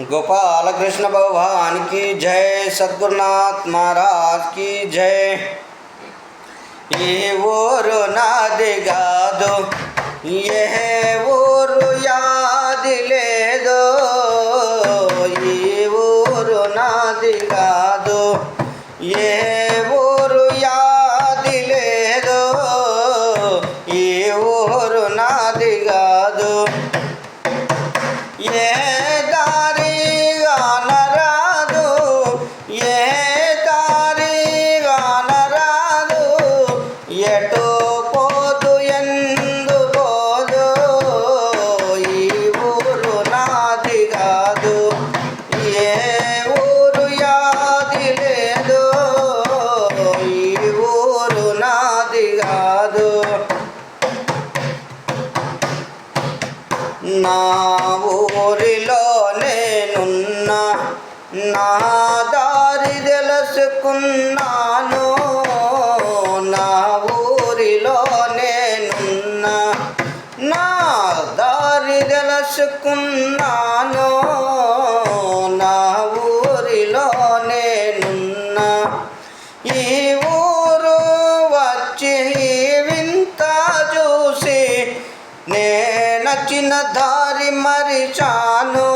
गोपाल कृष्ण भगवान की जय, सदगुरुनाथ महाराज की जय। ये वो रोना देगा दो ये वो रो याद ले दो। ये वो रोना देगा दो ये वो रो याद ले दो। ये वो रोना दे నా దారి తెలుసుకున్నాను నా ఊరిలో నేనున్నా. నా దారి తెలుసుకున్నాను నా ఊరిలో నేనున్నా. ఈ ఊరు వచ్చి వింత చూసి నే నచ్చిన దారి మరిచాను.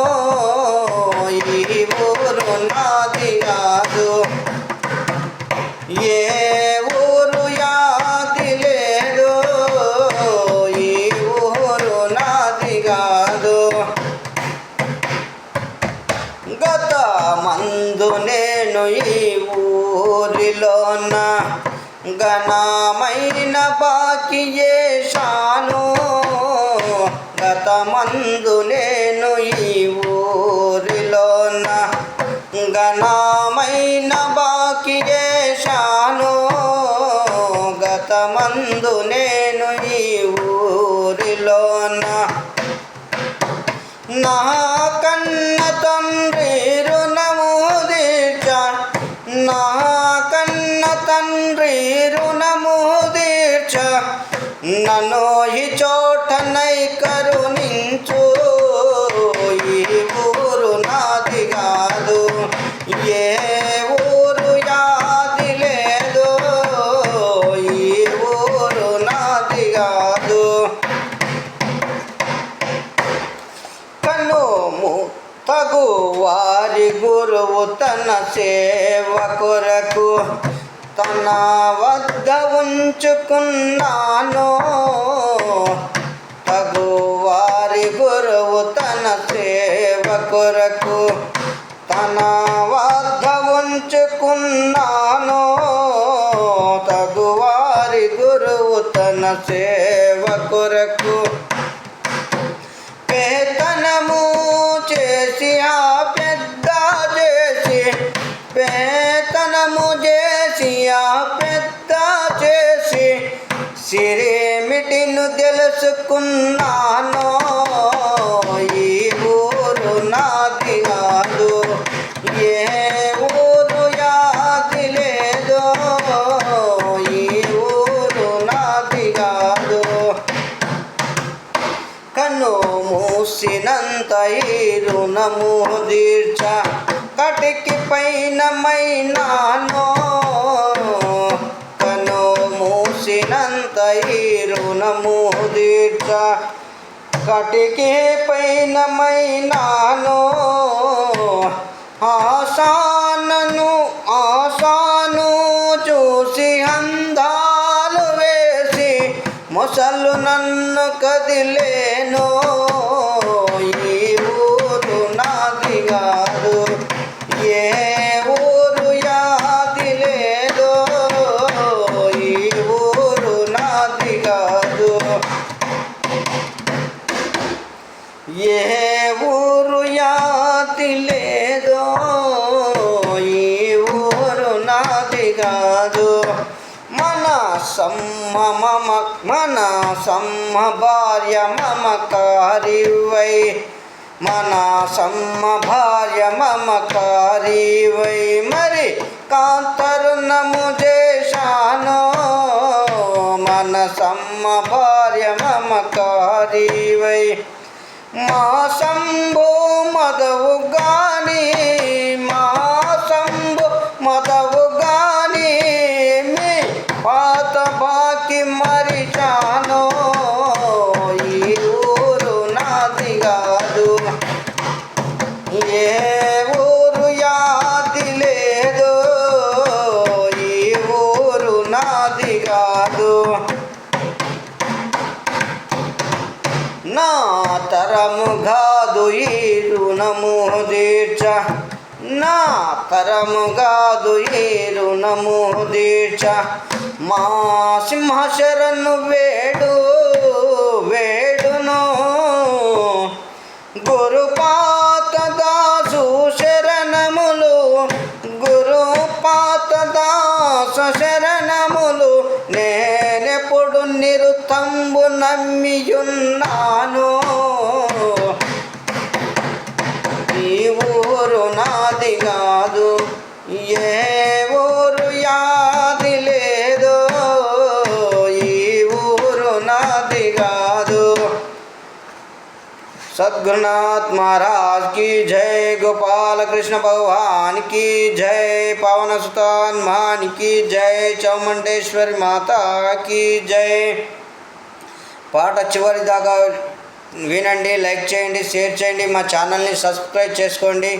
ఈ ఊరు నాది కాదు. ఏ ఊరు యాది లేదు. ఈ ఊరు నాది కాదు. గత మందు నేను ఈ ఊరిలోన ఘనమైన బాకి చేశాను. గత మందు నేను ఈ ఊరు గంగనామైన బాకి చేశాను గతమందు నేను ఈ ఊరిలోన. నా కన్న తండ్రి రుణము తీర్చ. నా కన్న తండ్రి రుణము తీర్చ. నన్ను కాదు. కనుము తగు వారి గురువు తన సేవ కొరకు తన వద్ద ఉంచుకున్నాను. తగు వారి గురువు తన సేవ కొరకు తన వద్ద ఉంచుకున్నాను. సేవకురకు సేవ కొరకు పేతనము చేసి ఆ పెద్ద చేసి పేతనము చేసి ఆ పెద్ద చేసి సిరేమిటిను తెలుసుకున్నాను కన్ను మూసినంత ఈ రుణము దీర్చ కటికి పైన మైనానో కన్ను మూసినంత ఈ రుణము దీర్చ కటికి పైన మైనానో ఆశానను ఆశాను చూసి అందా మొసలు నన్ను కదిలేను ఈ ఊరు నాది కాదు ఏ ఊరు యాది లేదు ఈ ఊరు నాది కాదు. ఏ ఊరు యాది లేదో సమ్మ మమ మన సమ్మ భార్య మమకారివై మన సమ్మ భార్య మమకారివై మరి కాంతరుణము చేశాను మన సమ్మ భార్య మమకారివై మా శంభో మదవు గాని మా శంభు మదవు గాని మీ పా తరము కాదు ఈ రుణము దీర్చ నా తరము కాదు ఈ రుణము దీర్చ మా సింహశరను వేడు వేడును. గురుపాత దాసు శరణములు గురుపాత దాస శరణములు. నేనెప్పుడు నిరుతంబు నమ్మియున్నాను. सदगुरुनाथ महाराज की जय गोपाल कृष्ण भगवान की जय पवन सुतान मान की जय చాముండేశ్వరి మాత की జై పాట చివరి దాకా వినండి లైక్ చేయండి షేర్ చేయండి మా ఛానల్ని సబ్స్క్రైబ్ చేసుకోండి